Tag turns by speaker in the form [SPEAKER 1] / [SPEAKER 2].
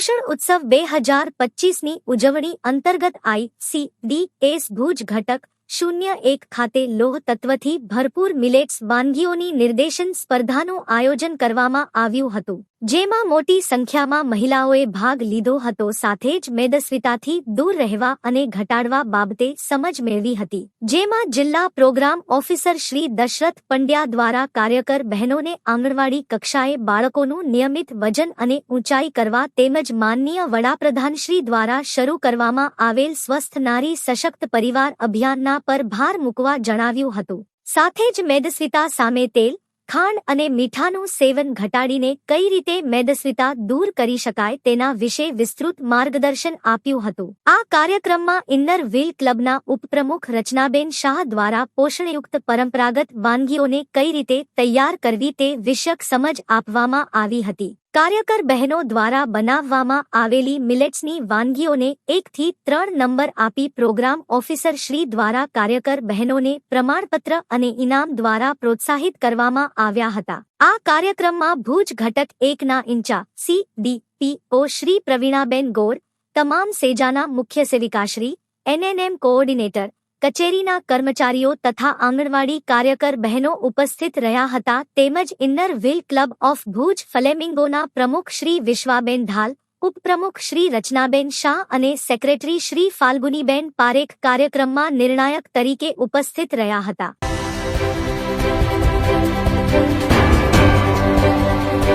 [SPEAKER 1] પોષણ ઉત્સવ બે હજાર પચીસની ઉજવણી અંતર્ગત I C D S Bhuj ઘટક શૂન્ય એક ખાતે લોહ તત્વથી ભરપૂર મિલેટ્સ વાનગીઓની નિર્દેશન સ્પર્ધાનું આયોજન કરવામાં આવ્યું હતું, જેમાં મોટી સંખ્યામાં મહિલાઓએ ભાગ લીધો હતો. સાથે જ મેદસ્વીતાથી દૂર રહેવા અને ઘટાડવા બાબતે સમજ મેળવી હતી, જેમાં જિલ્લા પ્રોગ્રામ ઓફિસર શ્રી દશરથ પંડ્યા દ્વારા કાર્યકર બહેનોને આંગણવાડી કક્ષાએ બાળકોનું નિયમિત વજન અને ઊંચાઈ કરવા તેમજ માનનીય વડાપ્રધાન શ્રી દ્વારા શરૂ કરવામાં આવેલ સ્વસ્થ નારી સશક્ત પરિવાર અભિયાનના પર ભાર મૂકવા જણાવ્યું હતું. સાથે જ મેદસ્વીતા સામે તેલ, ખાંડ અને મીઠાનું સેવન ઘટાડીને કઈ રીતે મેદસ્વીતા દૂર કરી શકાય તેના વિશે વિસ્તૃત માર્ગદર્શન આપ્યું હતું. આ કાર્યક્રમમાં ઇન્નર વ્હીલ ક્લબના ઉપપ્રમુખ રચનાબેન શાહ દ્વારા પોષણયુક્ત પરંપરાગત વાનગીઓને કઈ રીતે તૈયાર કરવી તે વિષયક સમજ આપવામાં આવી હતી. કાર્યકર બહેનો દ્વારા બનાવવામાં આવેલી મિલેટ્સની વાનગીઓને એકથી ત્રણ નંબર આપી પ્રોગ્રામ ઓફિસર શ્રી દ્વારા કાર્યકર બહેનોને પ્રમાણપત્ર અને ઇનામ દ્વારા પ્રોત્સાહિત કરવામાં આવ્યા હતા. આ કાર્યક્રમમાં ભુજ ઘટક એકના incharge C D P O Shri Pravinaben Gor, તમામ સેજાના મુખ્ય સેવિકાશ્રી, એનએનએમ કોઓર્ડિનેટર કચેરીના કર્મચારીઓ તથા આંગણવાડી કાર્યકર બહેનો ઉપસ્થિત રહ્યા હતા તેમજ inner wheel club of Bhuj ફલેમિંગોના પ્રમુખ શ્રી વિશ્વાબેન ઢાલ, ઉપપ્રમુખ શ્રી રચનાબેન શાહ અને સેક્રેટરી શ્રી ફાલ્ગુનીબેન પારેખ કાર્યક્રમમાં નિર્ણાયક તરીકે ઉપસ્થિત રહ્યા હતા.